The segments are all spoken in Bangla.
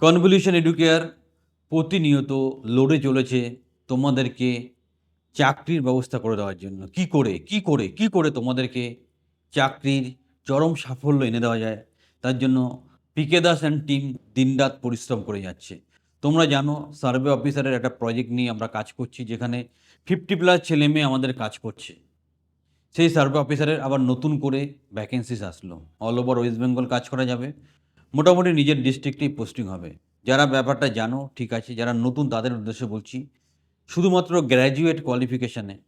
কনভলিউশন এডুকেয়ার প্রতিনিয়ত লড়ে চলেছে তোমাদেরকে চাকরির ব্যবস্থা করে দেওয়ার জন্য। কি করে? কি করে? কি করে তোমাদেরকে চাকরির চরম সাফল্য এনে দেওয়া যায়? তার জন্য পিকে দাস অ্যান্ড টিম দিনরাত পরিশ্রম করে যাচ্ছে। তোমরা জানো সার্ভে অফিসারের একটা প্রজেক্ট নিয়ে আমরা কাজ করছি, যেখানে ফিফটি প্লাস ছেলে মেয়ে আমাদের কাজ করছে। সেই সার্ভে অফিসারের আবার নতুন করে ভ্যাকেন্সিস আসলো। অল ওভার ওয়েস্ট বেঙ্গল কাজ করা যাবে। মোটামুটি নিজের ডিস্ট্রিক্টেই পোস্টিং হবে। যারা ব্যাপারটা জানো, ঠিক আছে, যারা নতুন, তাদের উদ্দেশ্যে বলছি, শুধুমাত্র গ্র্যাজুয়েট কোয়ালিফিকেশানে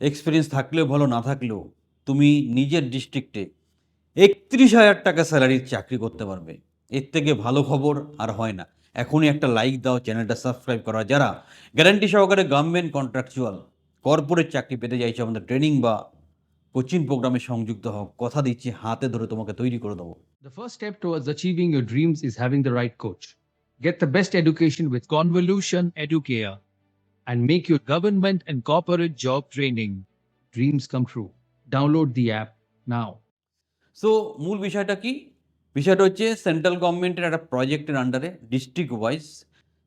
এক্সপিরিয়েন্স থাকলেও ভালো, না থাকলেও তুমি নিজের ডিস্ট্রিক্টে একত্রিশ হাজার টাকা স্যালারির চাকরি করতে পারবে। এর থেকে ভালো খবর আর হয় না। এখনই একটা লাইক দাও চ্যানেলটা সাবস্ক্রাইব করা। যারা গ্যারান্টি সহকারে গভর্নমেন্ট কন্ট্রাকচুয়াল কর্পোরেট চাকরি পেতে চাইছে, আমাদের ট্রেনিং বা কোচিং প্রোগ্রামে সংযুক্ত হোক কথা দিচ্ছি, হাতে ধরে তোমাকে তৈরি করে দেবো। The first step towards achieving your dreams is having the right coach. Get the best education with Convolution Educare and make your government and corporate job training dreams come true. Download the app now. So মূল বিষয়টা কি বিষয়টা হচ্ছে সেন্ট্রাল গভর্নমেন্টের একটা প্রজেক্টের আন্ডারে ডিস্ট্রিক্ট ওয়াইজ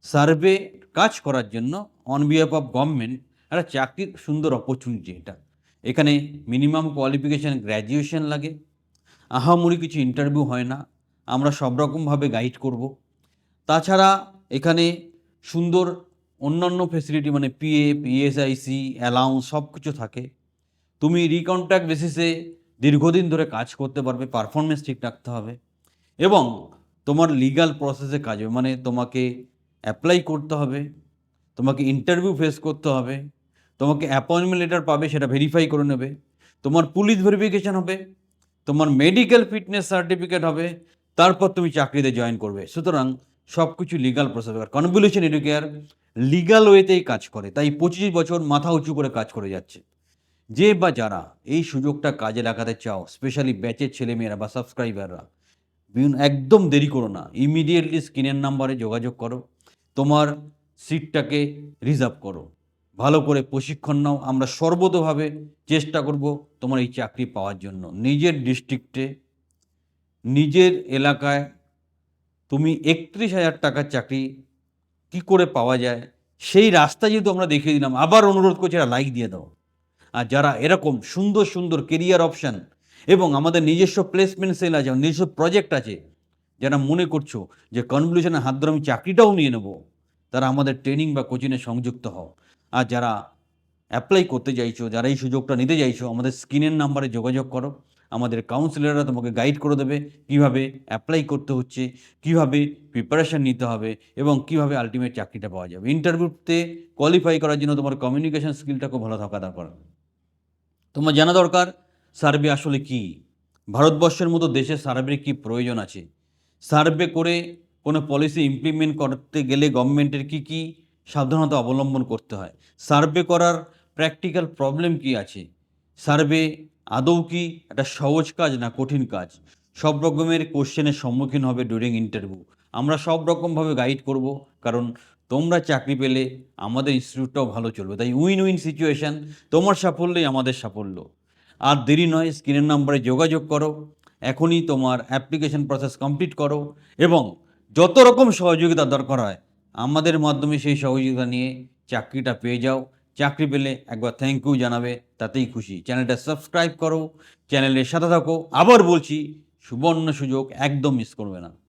সার্ভে কাজ করার জন্য অন বিহাফ অফ গভর্নমেন্ট একটা চাকরির সুন্দর অপরচুনিটি এটা এখানে মিনিমাম কোয়ালিফিকেশান গ্র্যাজুয়েশন লাগে আহামরি কিছু ইন্টারভিউ হয় না, আমরা সব রকমভাবে গাইড করব। তাছাড়া এখানে সুন্দর অন্যান্য ফেসিলিটি মানে পিএফ ইএসআইসি অ্যালাউন্স সব কিছু থাকে। তুমি রিকন্ট্রাক্ট বেসিসে দীর্ঘদিন ধরে কাজ করতে পারবে পারফরমেন্স ঠিক রাখতে হবে এবং তোমার লিগাল প্রসেসে কাজ হবে মানে তোমাকে অ্যাপ্লাই করতে হবে, তোমাকে ইন্টারভিউ ফেস করতে হবে, তোমাকে অ্যাপয়েন্টমেন্ট লেটার পাবে সেটা ভেরিফাই করে নেবে, তোমার পুলিশ ভেরিফিকেশান হবে তোমার মেডিকেল ফিটনেস সার্টিফিকেট হবে, তারপর তুমি চাকরিতে জয়েন করবে। সুতরাং সব কিছু legal process convolution educare legal ওয়েতেই কাজ করে। তাই পঁচিশ বছর মাথা উঁচু করে কাজ করে যাচ্ছে। যে বা যারা এই সুযোগটা কাজে লাগাতে চাও স্পেশালি ব্যাচের ছেলেমেয়েরা বা সাবস্ক্রাইবাররা একদম দেরি করো না। ইমিডিয়েটলি স্ক্রিনের নাম্বারে যোগাযোগ করো। তোমার সিটটাকে রিজার্ভ করো। ভালো করে প্রশিক্ষণ নাও। আমরা সর্বতোভাবে চেষ্টা করব তোমার এই চাকরি পাওয়ার জন্য। নিজের ডিস্ট্রিক্টে নিজের এলাকায় তুমি একত্রিশ হাজার টাকার চাকরি কি করে পাওয়া যায়, সেই রাস্তা যেহেতু আমরা দেখিয়ে দিলাম, আবার অনুরোধ করছি এরা লাইক দিয়ে দাও। আর যারা এরকম সুন্দর সুন্দর কেরিয়ার অপশান এবং আমাদের নিজস্ব প্লেসমেন্ট সেল আছে নিজস্ব প্রজেক্ট আছে, যারা মনে করছ যে কনভলিউশনের হাত ধরে আমি চাকরিটাও নিয়ে নেব, তারা আমাদের ট্রেনিং বা কোচিংয়ে সংযুক্ত হও। আর যারা অ্যাপ্লাই করতে চাইছো, যারা এই সুযোগটা নিতে চাইছো, আমাদের স্ক্রিনের নাম্বারে যোগাযোগ করো। আমাদের কাউন্সিলররা তোমাকে গাইড করে দেবে কীভাবে অ্যাপ্লাই করতে হচ্ছে, কীভাবে প্রিপারেশন নিতে হবে এবং কীভাবে আলটিমেট চাকরিটা পাওয়া যাবে। ইন্টারভিউতে কোয়ালিফাই করার জন্য তোমার কমিউনিকেশান স্কিলটা খুব ভালো থাকা দরকার। তোমার জানা দরকার সার্ভে আসলে কি? ভারতবর্ষের মতো দেশে সার্ভের কি প্রয়োজন আছে? সার্ভে করে কোনো পলিসি ইমপ্লিমেন্ট করতে গেলে গভর্নমেন্টের কি কি সাবধানতা অবলম্বন করতে হয়। সার্ভে করার প্র্যাকটিক্যাল প্রবলেম কি আছে? সার্ভে আদৌ কি একটা সহজ কাজ না কঠিন কাজ? সব রকমের কোশ্চেনের সম্মুখীন হবে ডিউরিং ইন্টারভিউ আমরা সব রকমভাবে গাইড করব, কারণ তোমরা চাকরি পেলে আমাদের ইনস্টিটিউটটাও ভালো চলবে। তাই উইন উইন সিচুয়েশান তোমার সাফল্যই আমাদের সাফল্য। আর দেরি নয় স্ক্রিনের নাম্বারে যোগাযোগ করো, এখনই তোমার অ্যাপ্লিকেশন প্রসেস কমপ্লিট করো এবং যত রকম সহযোগিতা দরকার হয় আমাদের মাধ্যমে সেই সহযোগিতা নিয়ে চাকরিটা পেয়ে যাও। চাকরি পেলে একবার থ্যাংক ইউ জানাবে, তাতেই খুশি। চ্যানেলটা সাবস্ক্রাইব করো, চ্যানেলের সাথে থাকো। আবার বলছি, সুবর্ণ সুযোগ, একদম মিস করবে না।